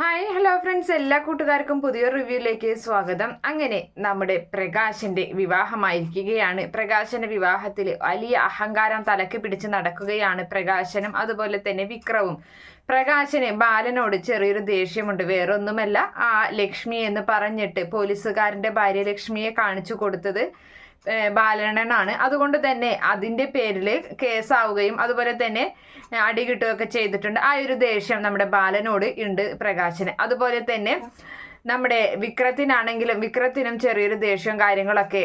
Hi hello friends എല്ലാ കൂട്ടുകാർക്കും പുതിയൊരു റിവ്യൂയിലേക്ക് സ്വാഗതം. അങ്ങനെ നമ്മുടെ പ്രകാശിന്റെ വിവാഹമായിരിക്കുകയാണ്. പ്രകാശന്റെ വിവാഹത്തിൽ വലിയ അഹങ്കാരം തലക്ക് പിടിച്ച് നടക്കുകയാണ് പ്രകാശനും അതുപോലെ തന്നെ വിക്രവും. പ്രകാശന് ബാലനോട് ചെറിയൊരു ദേഷ്യമുണ്ട്. വേറൊന്നുമല്ല. ആ ലക്ഷ്മി എന്ന് പറഞ്ഞിട്ട് പോലീസുകാരന്റെ ഭാര്യ ലക്ഷ്മിയെ കാണിച്ചു കൊടുത്തത് ബാലണ്ണനാണ് അതുകൊണ്ട് തന്നെ അതിന്റെ പേരിൽ കേസാവുകയും അതുപോലെ തന്നെ അടികിട്ടുകയൊക്കെ അടി കിട്ടുകയൊക്കെ ചെയ്തിട്ടുണ്ട്. ആ ഒരു ദേഷ്യം നമ്മുടെ ബാലനോട് ഉണ്ട് പ്രകാശന്. അതുപോലെ തന്നെ നമ്മുടെ വിക്രത്തിനാണെങ്കിലും വിക്രത്തിനും ചെറിയൊരു ദേഷ്യവും കാര്യങ്ങളൊക്കെ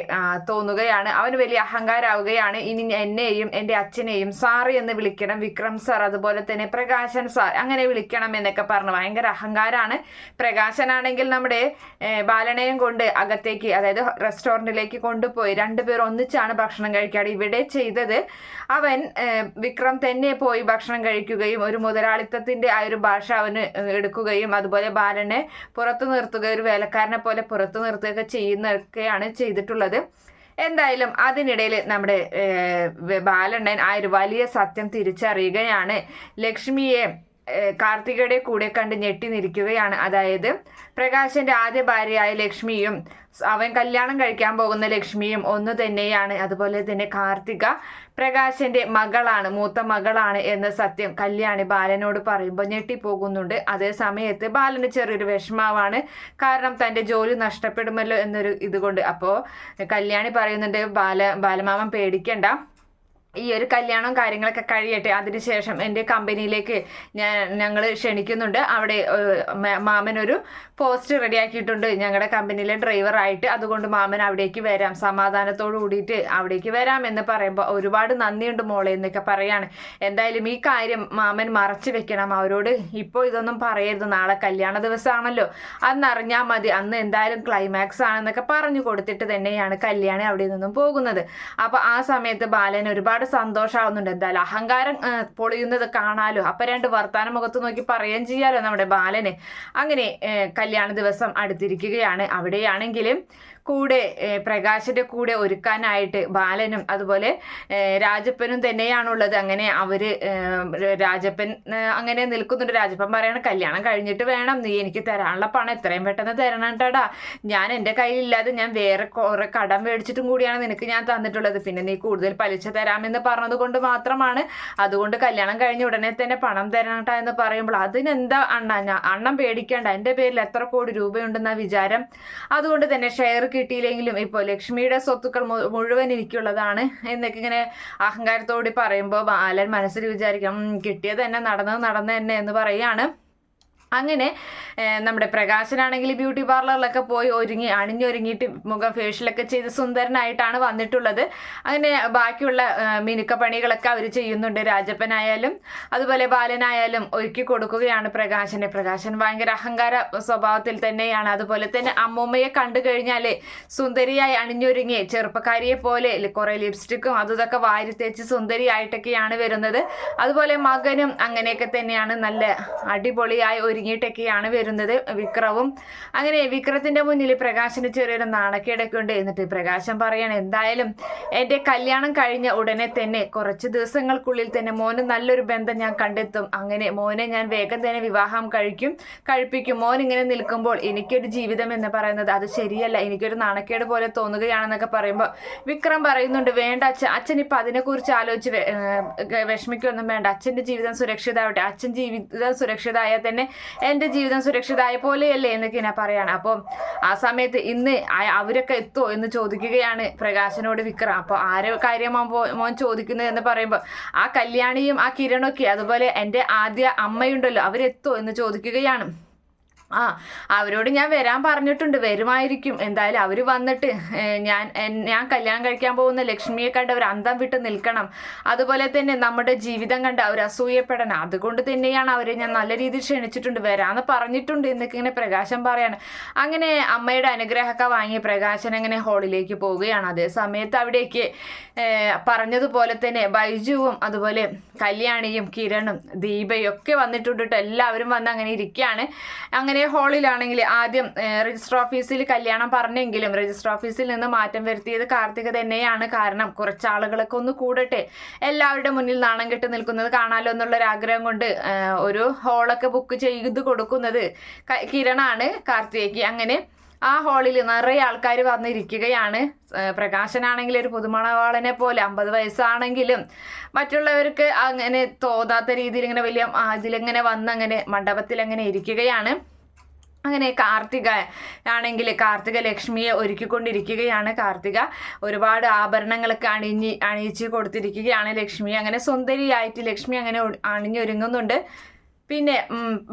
തോന്നുകയാണ്. അവന് വലിയ അഹങ്കാരാവുകയാണ്. ഇനി എന്നെയും എന്റെ അച്ഛനെയും സാറ് എന്ന് വിളിക്കണം. വിക്രം സാർ അതുപോലെ തന്നെ പ്രകാശൻ സാർ അങ്ങനെ വിളിക്കണം എന്നൊക്കെ പറഞ്ഞു ഭയങ്കര അഹങ്കാരാണ്. പ്രകാശനാണെങ്കിൽ നമ്മുടെ ബാലനെയും കൊണ്ട് അകത്തേക്ക് അതായത് റെസ്റ്റോറന്റിലേക്ക് കൊണ്ടുപോയി രണ്ടുപേർ ഒന്നിച്ചാണ് ഭക്ഷണം കഴിക്കാറ്. ഇവിടെ ചെയ്തത് അവൻ വിക്രം തന്നെ പോയി ഭക്ഷണം കഴിക്കുകയും ഒരു മുതലാളിത്തത്തിന്റെ ആ ഒരു ഭാഷ അവന് എടുക്കുകയും അതുപോലെ ബാലനെ പുറത്തു നിർത്തുക ഒരു വേലക്കാരനെ പോലെ പുറത്തു നിർത്തുകയൊക്കെ ചെയ്യുന്നൊക്കെയാണ് ചെയ്തിട്ടുള്ളത്. എന്തായാലും അതിനിടയിൽ നമ്മുടെ ബാലണ്ണൻ ആ ഒരു വലിയ സത്യം തിരിച്ചറിയുകയാണ്. ലക്ഷ്മിയെ കാർത്തികയുടെ കൂടെ കണ്ട് ഞെട്ടി നിൽക്കുകയാണ്. അതായത് പ്രകാശന്റെ ആദ്യ ഭാര്യയായ ലക്ഷ്മിയും അവൻ കല്യാണം കഴിക്കാൻ പോകുന്ന ലക്ഷ്മിയും ഒന്ന് തന്നെയാണ്. അതുപോലെ തന്നെ കാർത്തിക പ്രകാശന്റെ മകളാണ് മൂത്ത മകളാണ് എന്ന സത്യം കല്യാണി ബാലനോട് പറയുമ്പോൾ ഞെട്ടിപ്പോകുന്നുണ്ട്. അതേ സമയത്ത് ബാലന് ചെറിയൊരു വിഷമാവാണ്. കാരണം തന്റെ ജോലി നഷ്ടപ്പെടുമല്ലോ എന്നൊരു ഇതുകൊണ്ട്. അപ്പോൾ കല്യാണി പറയുന്നുണ്ട് ബാല ബാലമാമൻ പേടിക്കണ്ട. ഈ ഒരു കല്യാണം കാര്യങ്ങളൊക്കെ കഴിയട്ടെ. അതിനുശേഷം എന്റെ കമ്പനിയിലേക്ക് ഞാൻ ഞങ്ങൾ ക്ഷണിക്കുന്നുണ്ട്. അവിടെ മാമനൊരു പോസ്റ്റ് റെഡിയാക്കിയിട്ടുണ്ട്. ഞങ്ങളുടെ കമ്പനിയിലെ ഡ്രൈവറായിട്ട് അതുകൊണ്ട് മാമൻ അവിടേക്ക് വരാം. സമാധാനത്തോടു കൂടിയിട്ട് അവിടേക്ക് വരാം എന്ന് പറയുമ്പോൾ ഒരുപാട് നന്ദിയുണ്ട് മോളെ എന്നൊക്കെ പറയാണ്. എന്തായാലും ഈ കാര്യം മാമൻ മറച്ചു വെക്കണം. അവരോട് ഇപ്പോൾ ഇതൊന്നും പറയരുത്. നാളെ കല്യാണ ദിവസമാണല്ലോ അന്ന് അറിഞ്ഞാൽ മതി. അന്ന് എന്തായാലും ക്ലൈമാക്സ് ആണെന്നൊക്കെ പറഞ്ഞു കൊടുത്തിട്ട് തന്നെയാണ് കല്യാണി അവിടെ നിന്നും പോകുന്നത്. അപ്പോൾ ആ സമയത്ത് ബാലൻ ഒരുപാട് സന്തോഷമാവുന്നുണ്ട് എന്തായാലും അഹങ്കാരം പൊളിയുന്നത് കാണാലോ. അപ്പൊ രണ്ട് വർത്താന മുഖത്ത് നോക്കി പറയുകയും ചെയ്യാലോ നമ്മുടെ ബാലന്. അങ്ങനെ കല്യാണ ദിവസം അടുത്തിരിക്കുകയാണ്. അവിടെയാണെങ്കിലും കൂടെ പ്രകാശിന്റെ കൂടെ ഒരുക്കാനായിട്ട് ബാലനും അതുപോലെ രാജപ്പനും തന്നെയാണുള്ളത്. അങ്ങനെ അവർ രാജപ്പൻ അങ്ങനെ നിൽക്കുന്നുണ്ട്. രാജപ്പൻ പറയാണ് കല്യാണം കഴിഞ്ഞിട്ട് വേണം. നീ എനിക്ക് തരാനുള്ള പണം എത്രയും പെട്ടെന്ന് തരണം ഞാൻ എന്റെ കയ്യിലില്ലാതെ ഞാൻ വേറെ കുറെ കടം മേടിച്ചിട്ടും കൂടിയാണ് നിനക്ക് ഞാൻ തന്നിട്ടുള്ളത്. പിന്നെ നീ കൂടുതൽ പലിശ തരാമെന്ന് പറഞ്ഞത് കൊണ്ട് മാത്രമാണ്. അതുകൊണ്ട് കല്യാണം കഴിഞ്ഞ ഉടനെ തന്നെ പണം തരണട്ടാ എന്ന് പറയുമ്പോൾ അതിനെന്താ അണ്ണ? ഞാൻ അണ്ണം പേടിക്കേണ്ട. എന്റെ പേരിൽ എത്ര കോടി രൂപയുണ്ടെന്ന വിചാരം? അതുകൊണ്ട് തന്നെ ഷെയർ കിട്ടിയില്ലെങ്കിലും ഇപ്പോൾ ലക്ഷ്മിയുടെ സ്വത്തുക്കൾ മുഴുവൻ എനിക്കുള്ളതാണ് എന്നൊക്കെ ഇങ്ങനെ അഹങ്കാരത്തോടെ പറയുമ്പോൾ ബാലൻ മനസ്സിൽ വിചാരിക്കാം "ഉം, കിട്ടിയത് തന്നെ നടന്നത് നടന്നു തന്നെ എന്ന് പറയാണ് അങ്ങനെ നമ്മുടെ പ്രകാശനാണെങ്കിൽ ബ്യൂട്ടി പാർലറിലൊക്കെ പോയി ഒരുങ്ങി അണിഞ്ഞൊരുങ്ങിയിട്ട് മുഖം ഫേഷ്യലൊക്കെ ചെയ്ത് സുന്ദരനായിട്ടാണ് വന്നിട്ടുള്ളത്. അങ്ങനെ ബാക്കിയുള്ള മിനുക്ക പണികളൊക്കെ അവർ ചെയ്യുന്നുണ്ട്. രാജപ്പനായാലും അതുപോലെ ബാലനായാലും ഒരുക്കി കൊടുക്കുകയാണ് പ്രകാശനെ. പ്രകാശൻ ഭയങ്കര അഹങ്കാര സ്വഭാവത്തിൽ തന്നെയാണ്. അതുപോലെ തന്നെ അമ്മൂമ്മയെ കണ്ടു കഴിഞ്ഞാൽ സുന്ദരിയായി അണിഞ്ഞൊരുങ്ങി ചെറുപ്പക്കാരിയെ പോലെ കുറേ ലിപ്സ്റ്റിക്കും അതും ഇതൊക്കെ വാരി തേച്ച് സുന്ദരിയായിട്ടൊക്കെയാണ് വരുന്നത്. അതുപോലെ മകനും അങ്ങനെയൊക്കെ തന്നെയാണ് നല്ല അടിപൊളിയായി ഒരുങ്ങിയിട്ടൊക്കെയാണ് വരുന്നത് വിക്രവും. അങ്ങനെ വിക്രത്തിന്റെ മുന്നിൽ പ്രകാശിന് ചെറിയൊരു നാണക്കേടൊക്കെ ഉണ്ട്. എന്നിട്ട് പ്രകാശം പറയാണ് എന്തായാലും എന്റെ കല്യാണം കഴിഞ്ഞ ഉടനെ തന്നെ കുറച്ച് ദിവസങ്ങൾക്കുള്ളിൽ തന്നെ മോന് നല്ലൊരു ബന്ധം ഞാൻ കണ്ടെത്തും. അങ്ങനെ മോനെ ഞാൻ വേഗം തന്നെ വിവാഹം കഴിക്കും കഴിപ്പിക്കും. മോൻ ഇങ്ങനെ നിൽക്കുമ്പോൾ എനിക്കൊരു ജീവിതം എന്ന് പറയുന്നത് അത് ശരിയല്ല. എനിക്കൊരു നാണക്കേട് പോലെ തോന്നുകയാണെന്നൊക്കെ പറയുമ്പോൾ വിക്രം പറയുന്നുണ്ട് വേണ്ട അച്ഛൻ അച്ഛൻ ഇപ്പം അതിനെക്കുറിച്ച് ആലോചിച്ച് വിഷമിക്കൊന്നും വേണ്ട. അച്ഛന്റെ ജീവിതം സുരക്ഷിതമാവട്ടെ. അച്ഛൻ ജീവിതം സുരക്ഷിതമായാൽ തന്നെ എന്റെ ജീവിതം സുരക്ഷിതമായ പോലെയല്ലേ എന്നൊക്കെ ഞാൻ പറയാണ്. അപ്പം ആ സമയത്ത് ഇന്ന് അവരൊക്കെ എത്തുമോ എന്ന് ചോദിക്കുകയാണ് പ്രകാശനോട് വിക്രം. അപ്പോൾ ആരെ കാര്യമാണ് മോൻ ചോദിക്കുന്നത് എന്ന് പറയുമ്പോൾ ആ കല്യാണിയും ആ കിരണൊക്കെ അതുപോലെ എന്റെ ആദ്യ അമ്മയുണ്ടല്ലോ അവരെത്തുമോ എന്ന് ചോദിക്കുകയാണ്. ആ അവരോട് ഞാൻ വരാൻ പറഞ്ഞിട്ടുണ്ട് വരുമായിരിക്കും. എന്തായാലും അവർ വന്നിട്ട് ഞാൻ ഞാൻ കല്യാണം കഴിക്കാൻ പോകുന്ന ലക്ഷ്മിയെ കണ്ട് അവർ അന്തം വിട്ട് നിൽക്കണം. അതുപോലെ തന്നെ നമ്മുടെ ജീവിതം കണ്ട് അവർ അസൂയപ്പെടണം. അതുകൊണ്ട് തന്നെയാണ് അവരെ ഞാൻ നല്ല രീതിയിൽ ക്ഷണിച്ചിട്ടുണ്ട്. വരാന്ന് പറഞ്ഞിട്ടുണ്ട് എന്നൊക്കെ ഇങ്ങനെ പ്രകാശം പറയാണ്. അങ്ങനെ അമ്മയുടെ അനുഗ്രഹമൊക്കെ വാങ്ങി പ്രകാശൻ അങ്ങനെ ഹാളിലേക്ക് പോവുകയാണ്. അതേ സമയത്ത് അവിടേക്ക് പറഞ്ഞതുപോലെ തന്നെ ബൈജുവും അതുപോലെ കല്യാണിയും കിരണും ദീപയും ഒക്കെ വന്നിട്ടുണ്ട് എല്ലാവരും വന്ന് അങ്ങനെ ഇരിക്കുകയാണ്. അങ്ങനെ അങ്ങനെ ഹാളിലാണെങ്കിൽ ആദ്യം രജിസ്റ്റർ ഓഫീസിൽ കല്യാണം പറഞ്ഞെങ്കിലും രജിസ്റ്റർ ഓഫീസിൽ നിന്ന് മാറ്റം വരുത്തിയത് കാർത്തിക തന്നെയാണ് കാരണം കുറച്ച് ആളുകളൊക്കെ ഒന്ന് കൂടട്ടെ. എല്ലാവരുടെ മുന്നിൽ നാണം കെട്ട് നിൽക്കുന്നത് കാണാലോ എന്നുള്ള ഒരു ആഗ്രഹം കൊണ്ട് ഒരു ഹാളൊക്കെ ബുക്ക് ചെയ്ത് കൊടുക്കുന്നത് കിരണാണ് കാർത്തികയ്ക്ക്. അങ്ങനെ ആ ഹാളിൽ നിറയെ ആൾക്കാർ വന്നിരിക്കുകയാണ്. പ്രകാശനാണെങ്കിൽ ഒരു പുതുമണവാളനെ പോലെ അമ്പത് വയസ്സാണെങ്കിലും മറ്റുള്ളവർക്ക് അങ്ങനെ തോന്നാത്ത രീതിയിൽ ഇങ്ങനെ വലിയ അതിലിങ്ങനെ വന്നങ്ങനെ മണ്ഡപത്തിൽ അങ്ങനെ ഇരിക്കുകയാണ്. അങ്ങനെ കാർത്തിക ആണെങ്കിൽ കാർത്തിക ലക്ഷ്മിയെ ഒരുക്കിക്കൊണ്ടിരിക്കുകയാണ്. കാർത്തിക ഒരുപാട് ആഭരണങ്ങളൊക്കെ അണിഞ്ഞ് അണിയിച്ച് കൊടുത്തിരിക്കുകയാണ് ലക്ഷ്മി. അങ്ങനെ സുന്ദരിയായിട്ട് ലക്ഷ്മി അങ്ങനെ അണിഞ്ഞൊരുങ്ങുന്നുണ്ട്. പിന്നെ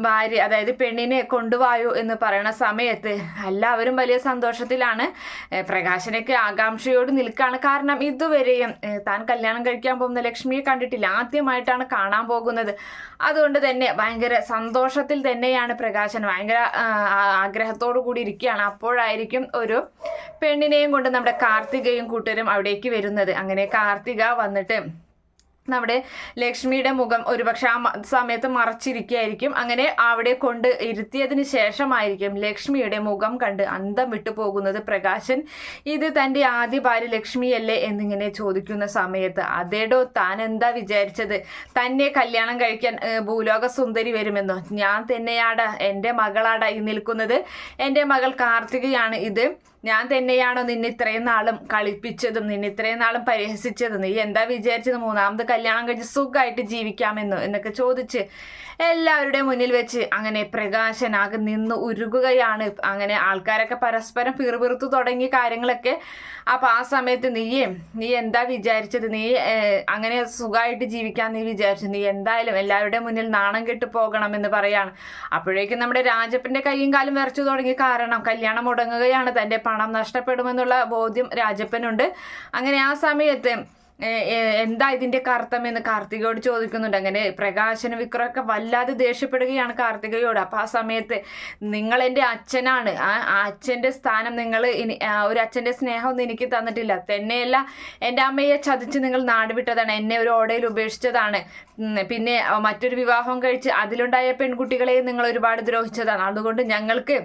ഭാര്യ അതായത് പെണ്ണിനെ കൊണ്ടുപോയോ എന്ന് പറയുന്ന സമയത്ത് എല്ലാവരും വലിയ സന്തോഷത്തിലാണ്. പ്രകാശനൊക്കെ ആകാംക്ഷയോട് നിൽക്കുകയാണ് കാരണം ഇതുവരെയും താൻ കല്യാണം കഴിക്കാൻ പോകുന്ന ലക്ഷ്മിയെ കണ്ടിട്ടില്ല. ആദ്യമായിട്ടാണ് കാണാൻ പോകുന്നത്. അതുകൊണ്ട് തന്നെ ഭയങ്കര സന്തോഷത്തിൽ തന്നെയാണ് പ്രകാശൻ. ഭയങ്കര ആഗ്രഹത്തോടു കൂടി ഇരിക്കുകയാണ്. അപ്പോഴായിരിക്കും ഒരു പെണ്ണിനെയും കൊണ്ട് നമ്മുടെ കാർത്തികയും കൂട്ടരും അവിടേക്ക് വരുന്നത്. അങ്ങനെ കാർത്തിക വന്നിട്ട് നമ്മുടെ ലക്ഷ്മിയുടെ മുഖം ഒരുപക്ഷെ ആ സമയത്ത് മറച്ചിരിക്കുകയായിരിക്കും. അങ്ങനെ അവിടെ കൊണ്ട് ഇരുത്തിയതിന് ശേഷമായിരിക്കും ലക്ഷ്മിയുടെ മുഖം കണ്ട് അന്തം വിട്ടു പോകുന്നത് പ്രകാശൻ. ഇത് തന്റെ ആദ്യ ഭാര്യ ലക്ഷ്മിയല്ലേ എന്നിങ്ങനെ ചോദിക്കുന്ന സമയത്ത് അതേടോ താൻ എന്താ വിചാരിച്ചത്? തന്നെ കല്യാണം കഴിക്കാൻ ഭൂലോക സുന്ദരി വരുമെന്നോ? ഞാൻ തന്നെയാടാ എന്റെ മകളാടാ ഈ നിൽക്കുന്നത്. എന്റെ മകൾ കാർത്തികയാണ് ഇത്. ഞാൻ തന്നെയാണോ നിന്നെ ഇത്രയും നാളും കളിപ്പിച്ചതും നിന്നെ ഇത്രയും നാളും പരിഹസിച്ചതും? നീ എന്താ വിചാരിച്ചത്? മൂന്നാമത് കല്യാണം കഴിച്ച് സുഖമായിട്ട് ജീവിക്കാമെന്നോ? എന്നൊക്കെ ചോദിച്ച് എല്ലാവരുടെയും മുന്നിൽ വെച്ച് അങ്ങനെ പ്രകാശനാകെ നിന്ന് ഉരുകുകയാണ്. അങ്ങനെ ആൾക്കാരൊക്കെ പരസ്പരം പിറുപിറുത്തു തുടങ്ങിയ കാര്യങ്ങളൊക്കെ. അപ്പം ആ സമയത്ത് നീയേ നീ എന്താ വിചാരിച്ചത്? നീ അങ്ങനെ സുഖമായിട്ട് ജീവിക്കാൻ നീ വിചാരിച്ചു. നീ എന്തായാലും എല്ലാവരുടെയും മുന്നിൽ നാണം കെട്ട് പോകണമെന്ന് പറയാണ്. അപ്പോഴേക്കും നമ്മുടെ രാജപ്പന്റെ കൈയും കാലും വിറച്ചു തുടങ്ങി കാരണം കല്യാണം മുടങ്ങുകയാണ് തന്റെ നഷ്ടപ്പെടുമെന്നുള്ള ബോധ്യം രാജപ്പനുണ്ട്. അങ്ങനെ ആ സമയത്ത് എന്താ ഇതിന്റെ കർത്തം എന്ന് കാർത്തികയോട് ചോദിക്കുന്നുണ്ട്. അങ്ങനെ പ്രകാശന വിക്രമൊക്കെ വല്ലാതെ ദേഷ്യപ്പെടുകയാണ് കാർത്തികയോട്. അപ്പൊ ആ സമയത്ത് നിങ്ങൾ എന്റെ അച്ഛനാണ്. ആ അച്ഛന്റെ സ്ഥാനം നിങ്ങൾ ഇനി ഒരു അച്ഛന്റെ സ്നേഹമൊന്നും എനിക്ക് തന്നിട്ടില്ല. തന്നെയല്ല എന്റെ അമ്മയെ ചതിച്ച് നിങ്ങൾ നാട് വിട്ടതാണ്. എന്നെ ഒരു ഓടയിൽ ഉപേക്ഷിച്ചതാണ്. പിന്നെ മറ്റൊരു വിവാഹം കഴിച്ച് അതിലുണ്ടായ പെൺകുട്ടികളെ നിങ്ങൾ ഒരുപാട് ദ്രോഹിച്ചതാണ്. അതുകൊണ്ട് ഞങ്ങൾക്ക്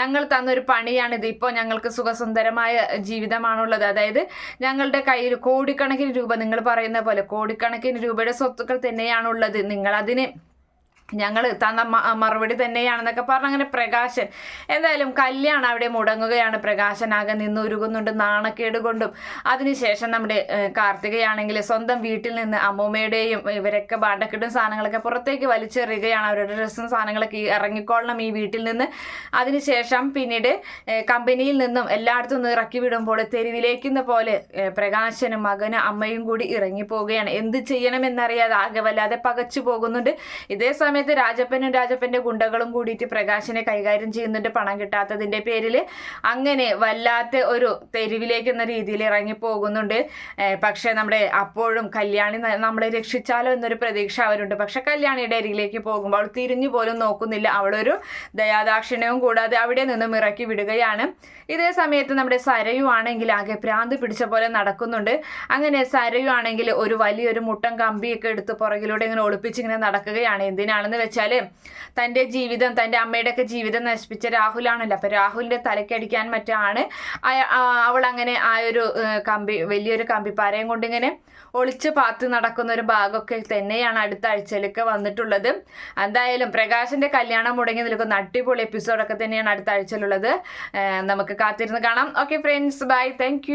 ഞങ്ങൾ തന്നൊരു പണിയാണിത്. ഇപ്പോൾ ഞങ്ങൾക്ക് സുഖസുന്ദരമായ ജീവിതമാണുള്ളത്. അതായത് ഞങ്ങളുടെ കയ്യിൽ കോടിക്കണക്കിന് രൂപ നിങ്ങൾ പറയുന്ന പോലെ കോടിക്കണക്കിന് രൂപയുടെ സ്വത്തുക്കൾ തന്നെയാണുള്ളത്. നിങ്ങൾ അതിന് ഞങ്ങൾ തന്ന മറുപടി തന്നെയാണെന്നൊക്കെ പറഞ്ഞ അങ്ങനെ പ്രകാശൻ എന്തായാലും കല്യാണം അവിടെ മുടങ്ങുകയാണ്. പ്രകാശനാകെ നിന്നുരുകുന്നുണ്ട് നാണക്കേട് കൊണ്ടും. അതിനുശേഷം നമ്മുടെ കാർത്തികയാണെങ്കിൽ സ്വന്തം വീട്ടിൽ നിന്ന് അമ്മൂമ്മയുടെയും ഇവരൊക്കെ ബാണ്ടക്കെട്ടും സാധനങ്ങളൊക്കെ പുറത്തേക്ക് വലിച്ചെറിയുകയാണ്. അവരുടെ ഡ്രസ്സും സാധനങ്ങളൊക്കെ ഇറങ്ങിക്കൊള്ളണം ഈ വീട്ടിൽ നിന്ന്. അതിനുശേഷം പിന്നീട് കമ്പനിയിൽ നിന്നും എല്ലായിടത്തും നിന്ന് ഇറക്കി വിടുമ്പോൾ തെരുവിലേക്കുന്ന പോലെ പ്രകാശനും മകനും അമ്മയും കൂടി ഇറങ്ങിപ്പോവുകയാണ്. എന്ത് ചെയ്യണമെന്നറിയാതെ ആകെ വല്ലാതെ പകച്ചു പോകുന്നുണ്ട്. ഇതേ സമയത്ത് രാജപ്പനും രാജപ്പന്റെ ഗുണ്ടകളും കൂടിയിട്ട് പ്രകാശിനെ കൈകാര്യം ചെയ്യുന്നുണ്ട്. പണം കിട്ടാത്തതിന്റെ പേരിൽ അങ്ങനെ വല്ലാത്ത ഒരു തെരുവിലേക്ക് എന്ന രീതിയിൽ ഇറങ്ങി പോകുന്നുണ്ട്. പക്ഷെ നമ്മുടെ അപ്പോഴും കല്യാണി നമ്മളെ രക്ഷിച്ചാലോ എന്നൊരു പ്രതീക്ഷ അവരുണ്ട്. പക്ഷെ കല്യാണിയുടെ അരികിലേക്ക് പോകുമ്പോൾ അവൾ തിരിഞ്ഞു പോലും നോക്കുന്നില്ല. അവളൊരു ദയാദാക്ഷിണ്യവും കൂടാതെ അവിടെ നിന്നും ഇറക്കി വിടുകയാണ്. ഇതേ സമയത്ത് നമ്മുടെ സരയു ആണെങ്കിൽ ആകെ ഭ്രാന്ത് പിടിച്ച പോലെ നടക്കുന്നുണ്ട്. അങ്ങനെ സരയു ആണെങ്കിൽ ഒരു വലിയൊരു മുട്ടം കമ്പിയൊക്കെ എടുത്ത് പുറകിലൂടെ ഇങ്ങനെ ഒളിപ്പിച്ച് ഇങ്ങനെ നടക്കുകയാണ്. എന്തിനാണ് ആണെന്ന് വെച്ചാൽ തന്റെ ജീവിതം തന്റെ അമ്മയുടെയൊക്കെ ജീവിതം നശിപ്പിച്ച രാഹുലാണല്ലോ. അപ്പോൾ രാഹുലിന്റെ തലക്കടിക്കാൻ മറ്റാണ്. അവൾ അങ്ങനെ ആ ഒരു കമ്പി വലിയൊരു കമ്പിപ്പാരയും കൊണ്ടിങ്ങനെ ഒളിച്ച് പാത്ത് നടക്കുന്ന ഒരു ഭാഗമൊക്കെ തന്നെയാണ് അടുത്ത ആഴ്ചയിലൊക്കെ വന്നിട്ടുള്ളത്. എന്തായാലും പ്രകാശിന്റെ കല്യാണം മുടങ്ങി നിൽക്കുന്ന അടിപൊളി എപ്പിസോഡൊക്കെ തന്നെയാണ് അടുത്ത ആഴ്ചയിലുള്ളത്. നമുക്ക് കാത്തിരുന്ന് കാണാം. Okay friends bye. താങ്ക്